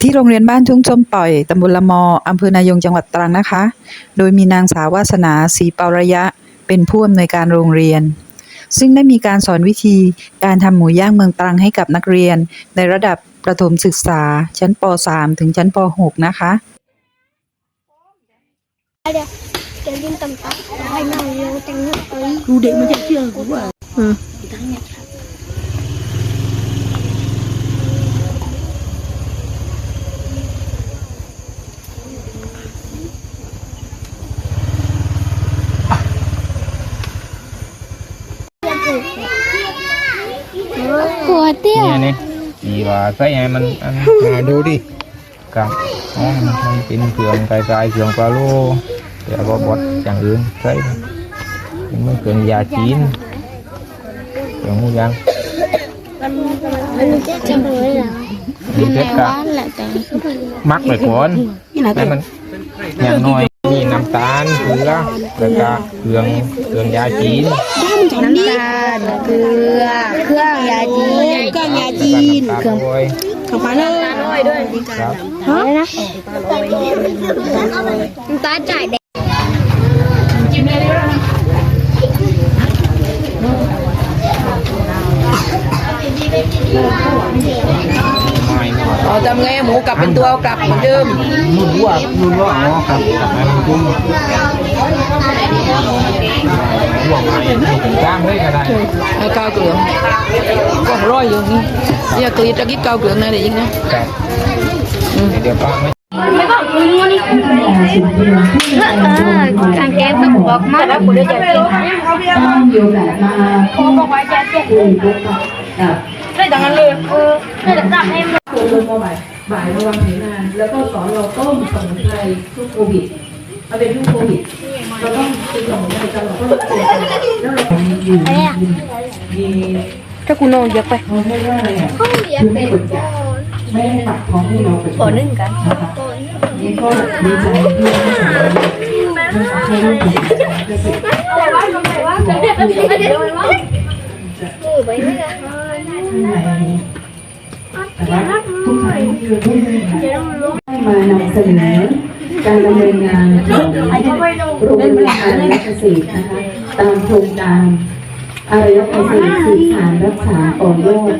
ที่โรงเรียนบ้านทุ่งส้มปล่อย ตำบลละมออำเภอนายงจังหวัดตรังนะคะ โดยมีนางสาววาสนาศรีเปาระยะ เป็นผู้อำนวยการโรงเรียน ซึ่งได้มีการสอนวิธีการทำหมูย่างเมืองตรังให้กับนักเรียน ในระดับประถมศึกษา ชั้นป .3 ถึงชั้นป .6 นะคะ Ada jadi tempat lain yang tengok kali. ดูเด็กมันจะเชื่อกูว่า เนี่ย ya. นี่ดีว่าใส่ให้มันอันมาดูดิกับอ๋อมันเป็นเครื่องไกลๆเครื่องปลาโลแต่ว่าบดอย่างอื่นใส่มันไม่เครื่องยาจีนเครื่องหมูย่าง Anu cakap boleh lah. มีเพชรกะ Lah kan. มักไปก่อนนี่นะให้มันอย่างน้อยมีน้ำตาลเกลือแล้วก็เครื่องเครื่องยาจีนน้ำตาลเกลือ เครื่องยาจีนเครื่องยาจีนแล้วก็น้ำตาลโรยข้าวปลาเลยครับ Mana? Entah cak deh. ไม่หน่อย เราทำไงหมูกลับเป็นตัวเอากลับเหมือนเดิมนุ่นว่านุ่นว่าอ๋อครับให้มันกุ้งห่วงไปถึงกล้ามเลยก็ได้แล้วกาวเกลืองก็ร้อยอยู่นี่อยากกรีดตะกี้กาวเกลืองนะเด็กยิงนะครับเดี๋ยวป้าไม่ Kan kita buat mana boleh jadi. ต้องมีโอกาสมาพูดคุยกับ ได้ดังนั้นเลย Tidak tak em. ลงมาบ่ายบ่ายระวังผิวหน้าแล้วก็สอนเราต้มสมุนไพรทุกโควิดเอาเป็นทุกโควิดเราต้องกินสมุนไพรตลอดต้องเจอกันแล้วเราอยู่มีถ้าคุณนอนเยอะไปเขาเรียกว่าอะไรอะคือไม่กดจับไม่ให้ปักท้องให้น้องเป็นคนนึงกันนี่ก็ดีใจที่ได้ สอนให้ลูกเป็นแต่ว่าทุกครั้งที่เราพูดให้มานำเสนอการดำเนินงานของโรงเรียนอารยเกษตรนะคะตามโครงการอารยเกษตรสื่อสารรักษาต่อยอด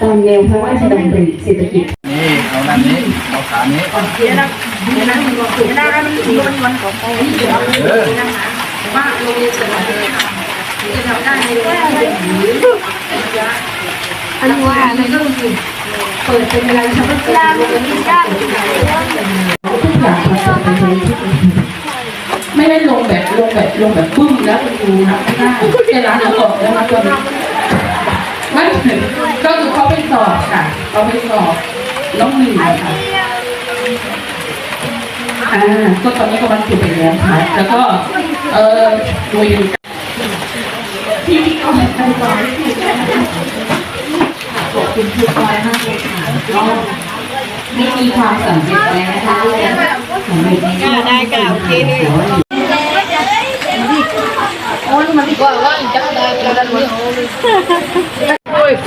ตามแนวพระราชดำริเศรษฐกิจนี่เอาด้านนี้เอาขานี้เออ อันนี้ว่าในก็คือเปิดเป็นเวลาเฉพาะการทุกอย่างผสมกันเลยไม่ได้ลงแบบลงแบบลงแบบปึ้มแล้วคุณครูนะเวลาเราออกแล้วมาตัวนี้ไม่ถึงก็คือเขาไปสอบค่ะเขาไปสอบน้องหนึ่งค่ะอ่าก็ตอนนี้ก็วันถูกไปแล้วค่ะแล้วก็เออดูอยู่ที่เขาไปสอบขอบ คุณครูปอยมากเลยค่ะก็ไม่มีความสำเร็จเลยนะคะสำเร็จในเรื่องได้ค่ะโอเคโอ้ยมันดีกว่าว่าจะได้กระดานเลยโอ้ยโก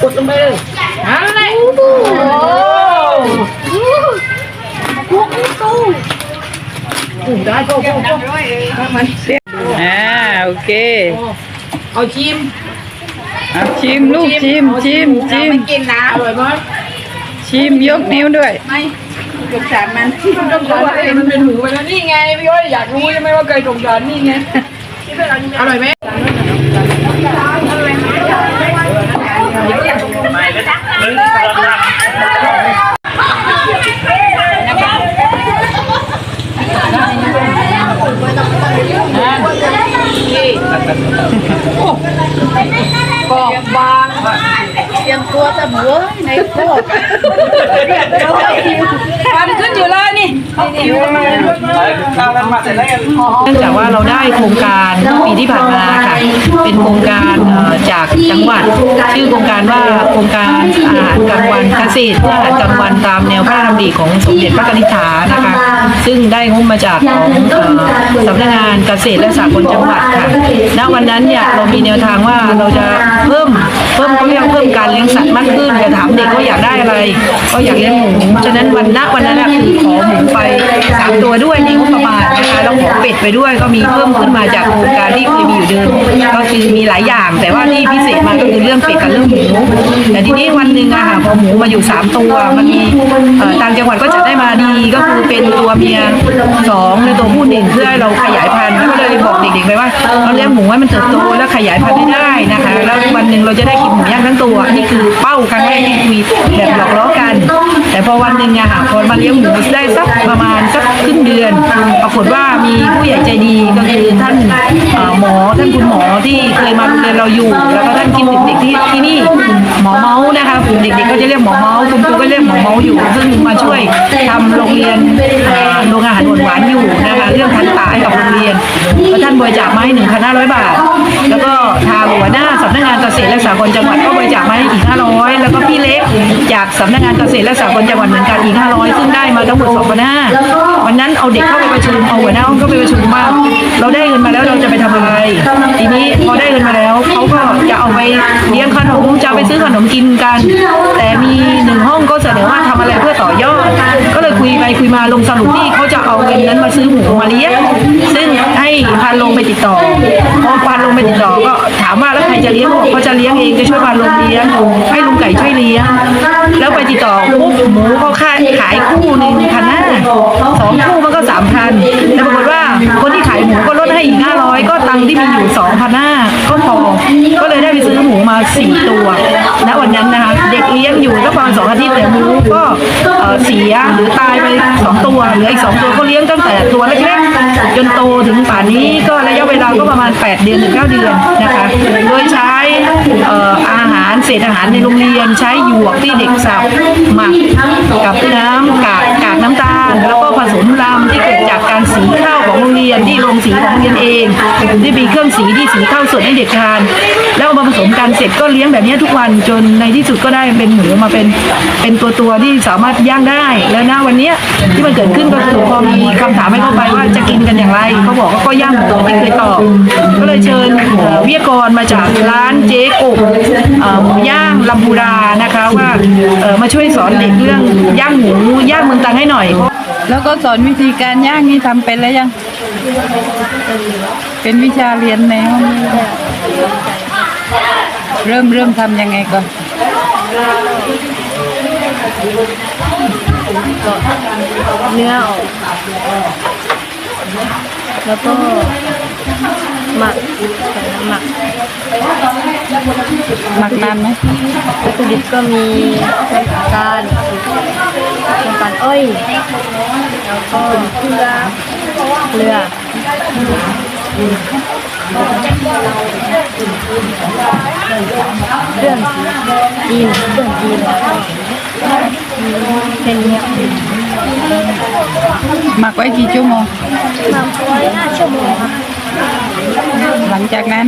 กดลงไปเลยนั่นแหละปุ่มได้ก็ก็ก็มันเสียอ่าโอเคเอาชิมเอาชิมลูกชิมชิมชิมกินนะอร่อยไหมชิมยกนิ้วด้วยสงสารมันที่ต้องรู้ว่ามันเป็นหมูไปแล้วนี่ไงพี่อ้อยอยากรู้ใช่ไหมว่าเคยสงสารนี่ไงอร่อยไหม 给我 เนื่องจากว่าเราได้โครงการเมื่อปีที่ผ่านมาค่ะเป็นโครงการจากจังหวัด ชื่อโครงการว่าโครงการอาหารกลางวันเกษตรเพื่ออาหารกลางวันตามแนวพระราชดำริของสมเด็จพระนิธิฐานะคะซึ่งได้งบมาจากของสำนักงานเกษตรและสหกรณ์จังหวัดค่ะณวันนั้นเนี่ยเรามีแนวทางว่าเราจะเพิ่มเพิ่มเขาเรียกเพิ่มการเลี้ยงสัตว์มากขึ้นจะถามเด็กว่าอยากได้อะไรก็อยากเลี้ยงหมูฉะนั้นวันณวันนั้นคือขอหมูไปสามตัวด้วยในงบประมาณนะคะแล้วหมูเป็ดไปด้วยก็มีเพิ่มขึ้นมาจากโครงการที่เคยมีอยู่เดิมก็คือมีหลายอย่าง แต่ว่าที่พิเศษมาก็คือเรื่องเป็ดกับเรื่องหมูแต่ทีนี้วันหนึ่งอะค่ะพอหมูมาอยู่สามตัวมันมีต่างจังหวัดก็จัดได้มาดีก็คือเป็นตัวเมียสองและตัวผู้หนึ่งเพื่อให้เราขยายพันธุ์ ยบอกเด็กๆไปว่าเราเลี้ยงหมูให้มันเติบโตและขยายพันธุ์ให้ได้นะคะ แล้ววันหนึ่งเราจะได้กินหมูย่างทั้งตัวนี่คือเป้าครั้งแรกที่คุยแบบหยอกล้อกัน แต่พอวันหนึ่งอะค่ะพอมาเลี้ยงหมูได้สักประมาณสักครึ่งเดือน ปรากฏว่ามีผู้ใหญ่ใจดีก็คือท่านเอ่อหมอท่านคุณหมอที่เคยมาโรงเรียนเราอยู่ แล้วก็ท่านคิดถึงเด็กที่ที่นี่หม อเมาส์นะคะเด็กๆก็จะเรียกหมอเมาส์คุณครูก็เรียกหมอเมาส์อยู่ ซึ่งมาช่วยทำโรงเรียนอ่อโรงอาหารหวานๆอยู่นะคะเรื่องทันตาให้กับโรงเรียนแล้วท่านบริจาคมาให้1,500บาท แล้วก็ทางหัวหน้าสำนักงานเกษตรและสหกรณ์จังหวัดก็บริจาคมาให้อีก500แล้วก็พี่เล็กจากสำนักงานเกษตรและสหกรณ์จังหวัดเหมือนกันอีก500ซึ่งได้มาทั้งหมด2,500วันนั้นเอาเด็กเข้าไปประชุมเอาหัวหน้าห้องเข้าไปประชุมว่าเราได้เงินมาแล้วเราจะไปทำอะไร ทีนี้พอได้เงินมาแล้วเขาก็ จะเอาไปเลี้ยงขนมจะไปซื้อขนมกินกัน แต่มีหนึ่งห้องก็เสนอว่าทำอะไรเพื่อต่อยอด ก็เลยคุยไปคุยมาลงสรุปที่เขาจะเอาเงินนั้นมาซื้อหมูมาเลี้ยงซึ่งให้พานลงไปติดต่อพอพานลงไปติดต่อก็ถามว่าแล้วใครจะเลี้ยงบอกเขาจะเลี้ยงเองจะช่วยพานลงเลี้ยงให้ลุงไก่ช่วยเลี้ยงแล้วไปติดต่อปุ๊บหมูเขาขายขายคู่หนึ่งพันห้าสองคู่มันก็สามพันแต่ปรากฏว่า คนที่ขายหมูก็ลดให้อีกห้าร้อยก็ตังค์ที่มีอยู่สองพันห้าก็พอก็เลยได้ไปซื้อหมูมาสี่ตัวณวันนั้นนะคะเด็กเลี้ยงอยู่ก็ประมาณสองอาทิตย์แต่หมูก็เสียหรือตายไปสองตัวเหลืออีกสองตัวก็เลี้ยงตั้งแต่ตัวเล็กๆจนโตถึงป่านนี้ก็ระยะเวลาก็ประมาณ 8 เดือนถึง9เดือนนะคะโดยใช้อออาหารเศษอาหารในโรงเรียนใช้หยวกที่เด็กสับหมักกับน้ำกา สีของโรงเรียนเองที่มีเครื่องสีที่สีข้าวสดให้เด็กทาน แล้วเอามาผสมกันเสร็จก็เลี้ยงแบบนี้ทุกวันจนในที่สุดก็ได้เป็นหมูมาเป็นเป็นตัวตัวๆที่สามารถย่างได้ แล้วนะวันนี้ที่มันเกิดขึ้นก็คือพอมีคำถามให้เขาไปว่าจะกินกันอย่างไรเขาบอกว่าก็ย่างหมูที่เคยตอบก็เลยเชิญวิทยากรมาจากร้านเจ๊กบเอ่อหมูย่างลำพูดานะคะว่ามาช่วยสอนเด็กเรื่องย่างหมูย่างเมืองตังให้หน่อย แล้วก็สอนวิธีการย่างนี่ทำเป็นแล้วยัง เป็นวิชาเรียนในห้องนี้เริ่มเริ่มทำยังไงก่อนเนื้อออก แล้วก็ หมักใส่น้ำหมักหมักนานไหมวัตถุดิบก็มีน้ำตาลน้ำตาลอ้อยแล้วก็เกลือเกลือเครื่องจีนเครื่องจีนแล้วก็แค่นี้หมักไว้กี่ชั่วโมงทำไว้ห้าชั่วโมงครับ หลังจากนั้น